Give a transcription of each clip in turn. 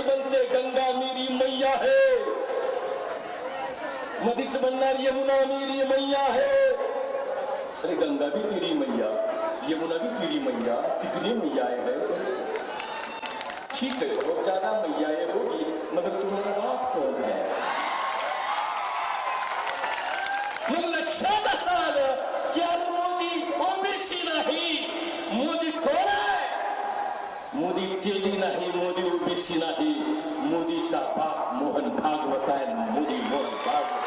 بنتے، گنگا میری میاں ہے۔ مدس بننا یمنا میری میاں ہے۔ ارے گنگا بھی تیری میاں یمنا بھی تیری میاں، کتنی میاں ہے ٹھیک ہے، بہت زیادہ میاں ہے وہ بھی۔ مگر تمہارا آپ کون ہے؟ केली नाही मोदी ओबीसी नाही. मोदीचा बाप मोहन भागवत आहे मोदी मोहन भागवत.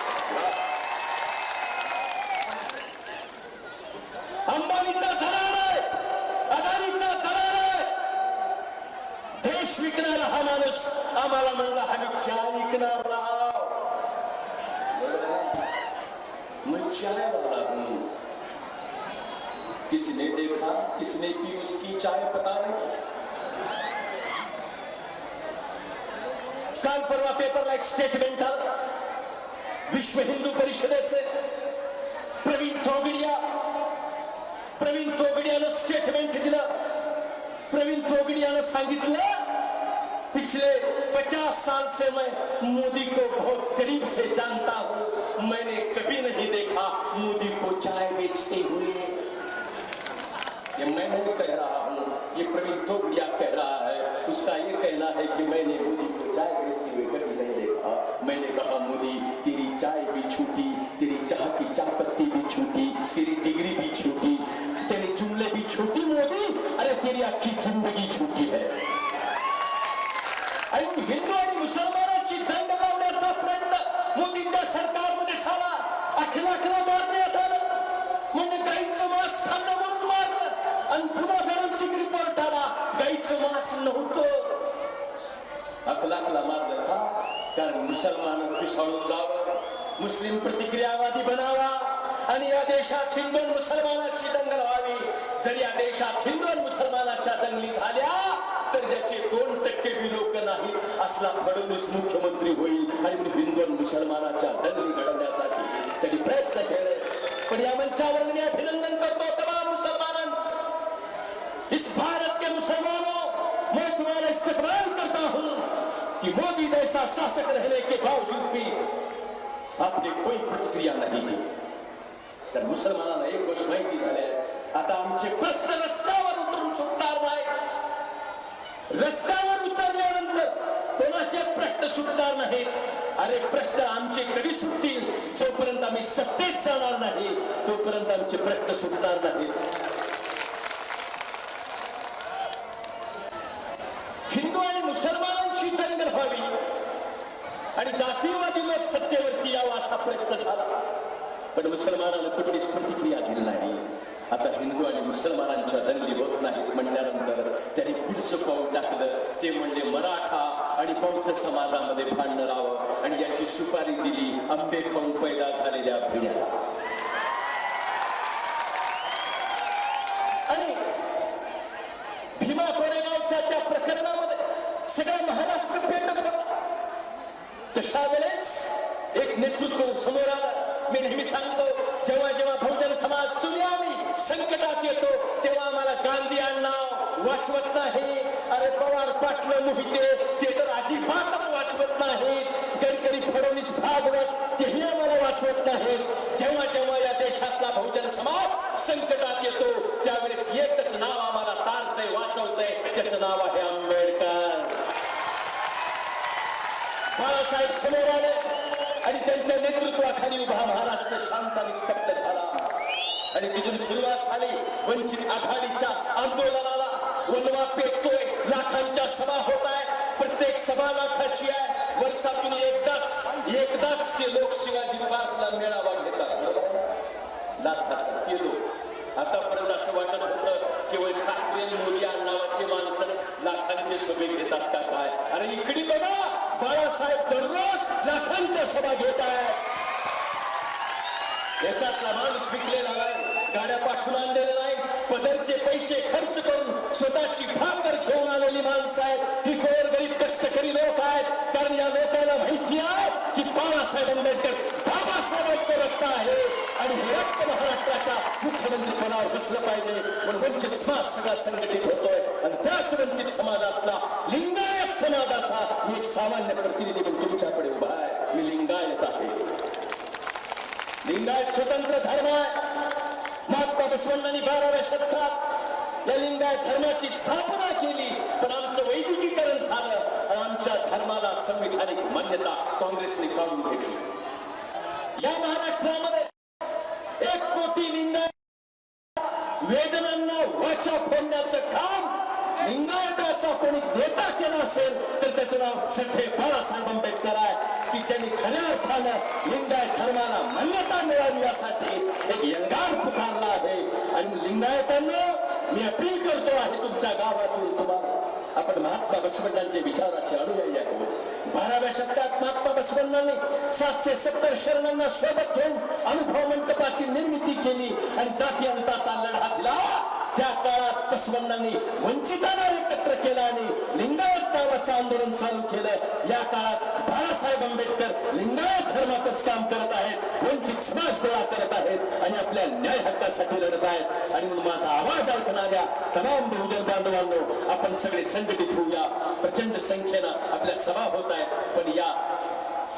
अंबानीचा धरार आहे अदानीचा धरार आहे देश विकणारा हा माणूस आम्हाला म्हणला हा चहा विकणार राहा मैं चाय वाला किसने देखा किसने की उसकी चाय पता नहीं काल परवा पेपरला एक स्टेटमेंट आलं. विश्व हिंदू परिषदेचे प्रवीण तोगडिया. प्रवीण तोगडियानं स्टेटमेंट दिलं. प्रवीण तोगडियानं सांगितलं पिछले पचास साल से मैं मोदी को बहुत करीब से जानता हूं। मैंने कभी नहीं देखा मोदी को चाय बेचते हुए। ये मैं नहीं कह रहा हूं ये प्रवीण तोगड़िया कह रहा है। मोदींच्या सरकारमध्ये झाला अखिला अखिला मारण्यात आलं म्हणजे गाईचं मास खाल्लं म्हणून मारलं आणि पुन्हा फॉरेन्सिक रिपोर्ट आला गाईचं मास नव्हतं. अखलाकला मारलं का? कारण मुसलमान पिसाळून जावं. मुस्लिम प्रतिक्रियावादी बनावा. आणि या देशात हिंदू मुसलमानाची दंगल व्हावी. जर या देशात हिंदू मुसलमानाच्या दंगली झाल्या तर ज्याचे दोन टक्के बी लोक नाही असला फडणवीस मुख्यमंत्री होईल आणि मुसलमानाच्या दंगली घडवण्यासाठी त्यांनी प्रयत्न केले. पण या मंचावर मी अभिनंदन करतो तमाम मुसलमानांचं. इस भारत के मुसलमानों मैं तुम्हारा इस्तेमाल करता हूं कि मोदी जैसा शासक रहने के बावजूद भी आपने कोई प्रतिक्रिया नहीं दी तर मुसलमानांना एक गोष्ट माहिती झाली आहे. आता आमचे प्रश्न रस्त्यावर उतरून सुटणार नाही रस्त्यावर उतरल्यानंतर कोणाचे प्रश्न सुटणार नाही. अरे प्रश्न आमचे कधी सुटतील? जोपर्यंत आम्ही सत्तेत जाणार नाही. तोपर्यंत आमचे प्रश्न सुटणार नाही. हिंदू आणि मुसलमानांची दंगल व्हावी. आणि जातीवादी लोक सत्तेवरती यावा असा प्रयत्न झाला. पण मुसलमानानं कुठलीच प्रतिक्रिया दिली नाही. आता हिंदू आणि मुसलमानांच्या दंगली होत नाहीत म्हणल्यानंतर त्यांनी पुढचं पाऊल टाकलं. ते म्हणजे बौद्ध समाजामध्ये भांडणं लावं आणि याची सुपारी दिली. आंबे खाऊन पैदा झालेल्या पिढ्याला आणि भीमा कोरेगावच्या त्या प्रकरणामध्ये सगळा महाराष्ट्र पेटत होता. तशा वेळेस एक नेतृत्व समोर आलं. मी नेहमी सांगतो जेव्हा जेव्हा बहुजन समाज सुनामी संकटात येतो तेव्हा आम्हाला गांधी अण्णा वाचवत नाही. अरे पवार पाटलं मोहिते ते तर अजिबातच वाचवत नाहीत. गडकरी फडणवीस भागवत तेही आम्हाला वाचवत नाहीत. जेव्हा जेव्हा या देशातला बहुजन समाज संकटात येतो त्यावेळेस एकच नाव आम्हाला तारतंय वाचवतंय. त्याचं नाव आहे आंबेडकर. बाळासाहेब समोर आले आणि त्यांच्या नेतृत्वाखाली उभा महाराष्ट्र शांत आणि सक्त झाला. आणि तिथून सुरुवात झाली. वंचित आघाडीच्या आंदोलनाला वनवा पेटतोय. लाखांच्या सभा होत आहे प्रत्येक सभा लाखाची आहे. वर्षातून एकदाच एकदाच ते लोक शिवाजी पार्कला मेळावा घेतात. लाखाचा केलो आतापर्यंत असं वाटत होतं केवळ ठाकरे मोदी नावाची माणसं लाखांचे सभे घेतात का काय? इकडे बघा बाळासाहेब दररोज लाखांच्या सभा घेत आहे याच्यातला माणूस विकलेला नाही गाड्या पाठवून आणलेल्या नाही पदरचे पैसे खर्च करून स्वतःची भाकर घेऊन आलेली माणसं आहेत. ही लोकांना माहिती आहे की बाबासाहेब आंबेडकर बाबासाहेबांचं रक्त आहे. आणि हे रक्त महाराष्ट्राच्या मुख्यमंत्री पदावर बसलं पाहिजे म्हणून वंचित समाज सगळा संघटित होतोय. आणि त्याच वंचित समाजातला लिंगायत समाजाचा मी एक सामान्य प्रतिनिधी म्हणून तुमच्याकडे उभा आहे. मी लिंगायत आहे. लिंगायत स्वतंत्र धर्म आहे. महात्मा बसवण्णांनी बाराव्या शतकात या लिंगायत धर्माची स्थापना केली. पण आमचं वैदिकीकरण झालं. आणि धर्माला संविधानिक मान्यता काँग्रेसने काढून घेतली या महाराष्ट्रामध्ये एक कोटी लिंगायत वेदनांना वाचा फोडण्याचं काम लिंगायताचा कोणी नेता केला असेल तर त्याचं नाव सठे बाळासाहेब आंबेडकर आहे. की ज्यांनी खऱ्या अर्थानं लिंगायत धर्माला मान्यता मिळावी यासाठी एक यंगार पुकारला आहे. आणि लिंगायतांना मी अपील करतो आहे तुमच्या गावातून तुम्हाला. आपण महात्मा बसवण्णांचे विचाराचे अनुयायी आहोत बाराव्या शतकात महात्मा बसवण्णांनी सातशे सत्तर शरणांना सोबत घेऊन अनुभव मंडपाची निर्मिती केली आणि जाती अंताचा लढा दिला. त्या काळात बसवण्णांनी वंचितांना एकत्र केलं आणि लिंगायत नावाचं आंदोलन चालू केलं. या काळात बाळासाहेब आंबेडकर लिंगायत धर्मातच काम करत आहेत वंचित समाज गोळा करत आहेत आणि आपल्या न्याय हक्कासाठी लढत आहेत. आणि म्हणून माझा आवाज ऐकणाऱ्या तमाम बहुजन बांधवांनो आपण सगळे संघटित होऊया. प्रचंड संख्येनं आपल्या सभा होत आहेत पण या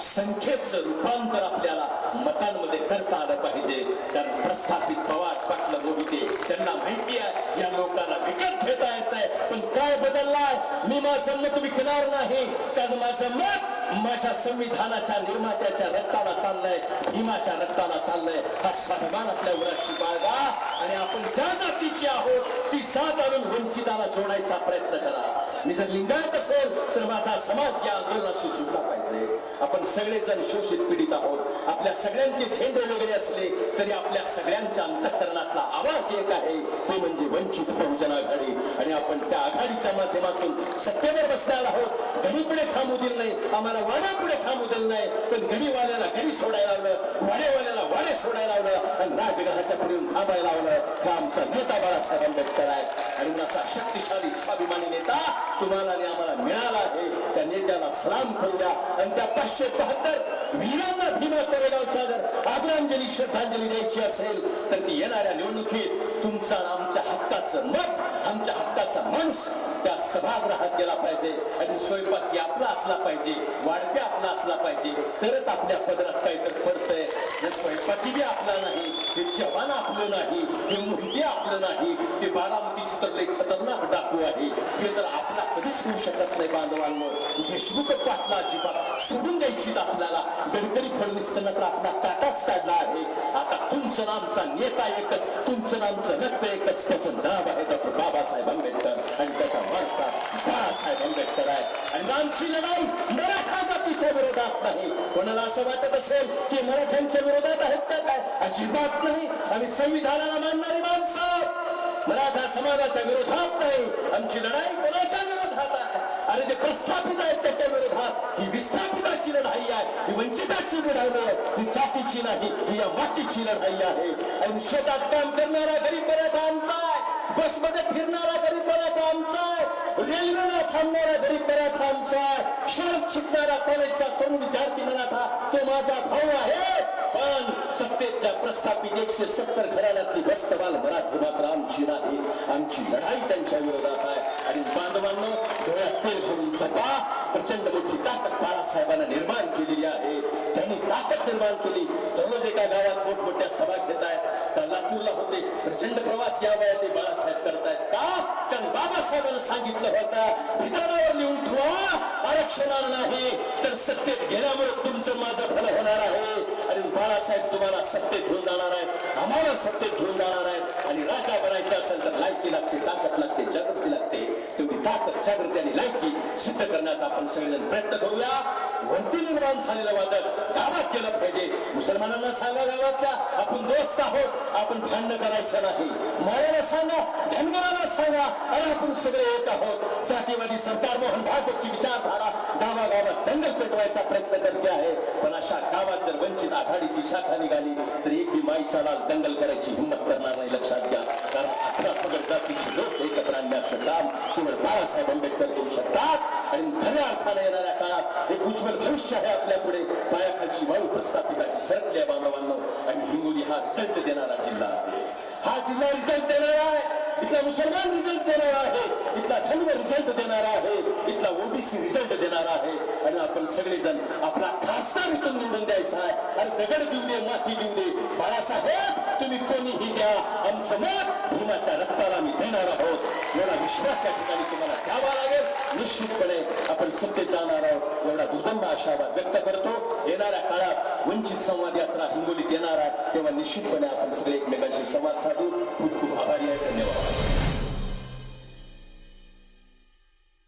संख्येचं रूपांतर आपल्याला मतांमध्ये करता आलं पाहिजे. कारण प्रस्थापित पवार पाटलं बोलते त्यांना माहिती आहे या लोकांना विकत घेता येत नाही. पण काय बदललाय मी माझं मत विकणार नाही. कारण माझं मत माझ्या संविधानाच्या निर्मात्याच्या रक्ताला चाललंय. भीमाच्या रक्ताला चाललंय. हा स्वाभिमान आपल्या उराशी बाळगा. आणि आपण ज्या जातीची आहोत ती जात आणून वंचिताला जोडायचा प्रयत्न करा. मी जर लिंगायत असेल तर माझा समाज या आंदोलनाशी जुळला पाहिजे. आपण सगळेजण शोषित पीडित आहोत. आपल्या सगळ्यांचे झेंडे वगैरे असले तरी आपल्या सगळ्यांच्या अंतःकरणातला आवाज एक आहे. तो म्हणजे वंचित बहुजन आघाडी. आणि आपण त्या आघाडीच्या माध्यमातून सत्तेवर बसणार आहोत? घडीपुढे थांबू दिलं नाही. आम्हाला वाड्यापुढे थांबू दिलं नाही. पण घडीवाल्याला घडी सोडायला लावलं. वाडेवाल्याला वाडे सोडायला लावलं. आणि राजघराच्या पुढे थांबायला लावलं. हा आमचा नेता बाळासाहेब आंबेडकर आहे. आणि असा शक्तिशाली स्वाभिमानी नेता तुम्हाला आणि आम्हाला मिळाला आहे. त्या नेत्याला सलाम करूया आणि त्या पाचशे बहात्तर वीरांना भीमा कोरेगावच्या जर आदरांजली श्रद्धांजली द्यायची असेल तर ती येणाऱ्या निवडणुकीत तुमचा आमचा हक्क हक्काचं मत आमच्या हक्काचा माणूस त्या सभागृहात गेला पाहिजे आणि स्वयंपाकी आपला असला पाहिजे वाढते आपला असला पाहिजे तरच आपल्या पदरात काहीतरी पडतंय. जर स्वयंपाकी बी आपला नाही हे जवान आपलं नाही हे मुलगी आपलं नाही ते बारामतीच तर लई खतरनाक डाकू आहे. हे तर आपला कधीच होऊ शकत नाही बांधवांवर देशमुख पाटला अजिबात. सोडून द्यायची आपल्याला. गडकरी फडणवीस तर आपला टाटाच काढला आहे. आता तुमचं नामचा नेता एकच तुमचं नामचं रक्त एकच त्याचं नाव आहे डॉक्टर बाबासाहेब आंबेडकर आणि त्याचा वारसा बाळासाहेब आंबेडकर आहे आणि आमची लढाई मराठा जातीच्या विरोधात नाही कोणाला असं वाटत असेल की मराठ्यांच्या विरोधात आहेत का काय अजिबात नाही आम्ही संविधानाला मानणारी माणसं मराठा समाजाच्या विरोधात नाही आमची लढाई कोणाच्या विरोधात आहे आणि जे प्रस्थापित आहेत त्याच्या विरोधात ही विस्थापिताची लढाई आहे ही वंचिताची लढाई आहे ही जातीची नाही ही या मातीची लढाई आहे आणि शेतात काम करणारा गरीब मराठा आमचा बसमध्ये फिरणारा गरीब मराठा आमचा आहे. रेल्वेला थांबणारा गरीब मराठा आमचा आहे. शाळेत शिकणारा कॉलेजचा कोण विद्यार्थी मराठा तो माझा भाऊ आहे. पण सत्तेतल्या प्रस्थापित एकशे सत्तर घराण्यातली बस्तवाल मराठी मात्र आमची नाही. आमची लढाई त्यांच्या विरोधात आहे. आणि बांधवांनो डोळ्यात तेल करून जपा प्रचंड मोठी ताकद बाळासाहेबांना निर्माण केलेली आहे. ताकद निर्माण केली. दररोज एका गावात मोठमोठ्या सभा घेत आहेत. काल लातूरला होते. प्रचंड प्रवास या ते बाळासाहेब करतायत का? कारण बाबासाहेबांना सांगितलं होतं भितानावर लिहून ठेवा. आरक्षणाला नाही तर सत्तेत घेण्यामुळे तुमचं माझं फल होणार आहे. आणि बाळासाहेब तुम्हाला सत्तेत घेऊन जाणार आहेत. आम्हाला सत्तेत घेऊन जाणार आहेत आणि राजा बनायचं असेल तर लायकी लागते ताकद लागते जागृती लागते तेवढी ताकद जागृती आणि लायकी करण्याचा आपण सगळेजण प्रयत्न करूया. वरती निर्माण झालेलं वादळ गावात केलं पाहिजे. मुसलमानांना सांगा गावातल्या आपण दोस्त आहोत आपण भांडण करायचं नाही. मायाला सांगा धनगराला सांगा अरे आपण सगळे येत आहोत. जातीवादी सरकार मोहन भागवतची विचारधारा गावागावात दंगल पेटवायचा प्रयत्न करते आहे. पण अशा गावात जर वंचित आघाडीची शाखा निघाली तर एक बी माईचा लाल दंगल करायची हिंमत करणार नाही लक्षात घ्या. कारण अठरा पगड जातीची लोक एकत्र आणण्याचं काम केवळ बाळासाहेब आंबेडकर अर्थाने येणाऱ्या काळात एक उज्ज्वल भविष्य आहे आपल्या पुढे पायाखालची वाळू प्रस्थापिताची सरकल्या बांधवांना आणि हिंगोली हा रिझल्ट देणारा जिल्हा आहे. हा जिल्हा रिझल्ट देणारा आहे. इथला मुसलमान रिझल्ट देणार आहे. इथला धर्म रिझल्ट देणार आहे. इथला ओबीसी रिझल्ट देणार आहे. आणि आपण सगळेजण आपला खासदार इथून निवडून द्यायचा आहे. आणि दगड देऊ दे माती देऊ दे. बाळासाहेब तुम्ही कोणीही द्या. आमचं मत भीमाच्या रक्ताला आम्ही देणार आहोत. एवढा विश्वास या ठिकाणी तुम्हाला द्यावा लागेल. निश्चितपणे आपण सत्य जाणार आहोत. एवढा दुर्दंड आशावाद व्यक्त करतो. येणाऱ्या काळात वंचित संवाद यात्रा हिंगोलीत येणार आहे. तेव्हा निश्चितपणे आपण सगळे एकमेकांशी संवाद साधू. खूप खूप आभारी